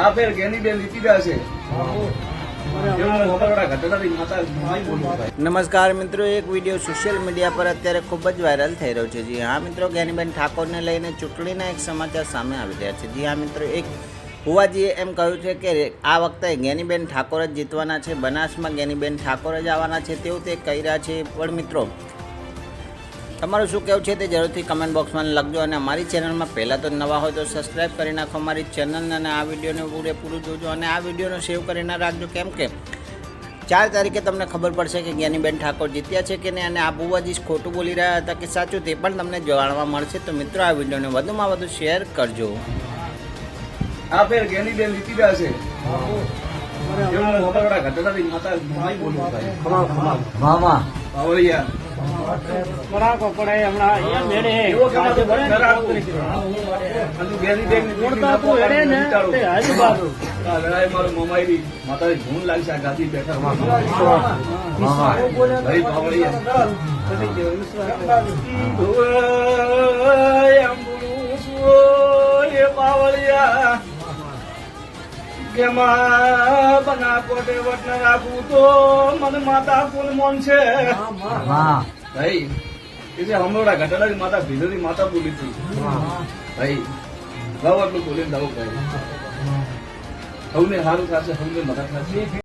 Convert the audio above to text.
આ ફેર ગેની બેન લીધીદા છે? નમસ્કાર મિત્રો, એક વીડિયો સોશિયલ મીડિયા પર અત્યારે ખૂબ જ વાયરલ થઈ રહ્યો છે. જી હા મિત્રો જ્ઞાનીબેન ઠાકોરને લઈને ચૂંટણીના એક સમાચાર સામે આવી રહ્યા છે. જી હા મિત્રો, એક હોવાજીએ એમ કહ્યું છે કે આ વખતે જ્ઞાનીબેન ઠાકોર જ જીતવાના છે. બનાસમાં જ્ઞાનીબેન ઠાકોર જ આવવાના છે. તેવું તે કહી રહ્યા છે. પણ મિત્રો તમારું શું કહેવું છે તે જરૂરથી કમેન્ટ બોક્સમાં લખજો અને અમારી ચેનલમાં પહેલાં તો નવા હોય તો સબસ્ક્રાઈબ કરી નાખો. અમારી ચેનલને અને આ વિડીયોને પૂરેપૂરું જોજો અને આ વિડીયોને સેવ કરીને રાખજો. કેમ કે ચાર તારીખે તમને ખબર પડશે કે જ્ઞાનીબેન ઠાકોર જીત્યા છે કે નહીં અને આ બુવાજી ખોટું બોલી રહ્યા હતા કે સાચું તે પણ તમને જાણવા મળશે. તો મિત્રો આ વિડીયોને વધુમાં વધુ શેર કરજો. આ ફેર જ્ઞાનીબેન બેન લીધીદા છે. એવું મોકલવાળા ઘટનાથી માતા નહીં બોલું ભાઈ બાવળિયા કડાકો હમણાં મેળે. આજુબાજુ. ધૂન લાગશે ગાદી બના કોટે વટને રાખવું તો મને માતા કુલ મોન છે. ભાઈ એ જે હમણાં ઘટાડાની માતા ભીધોની માતા બોલી હતી. ભાઈ લાવ આટલું બોલીને લાવો ભાઈ. સૌને સારું થશે સૌને મદદ થશે.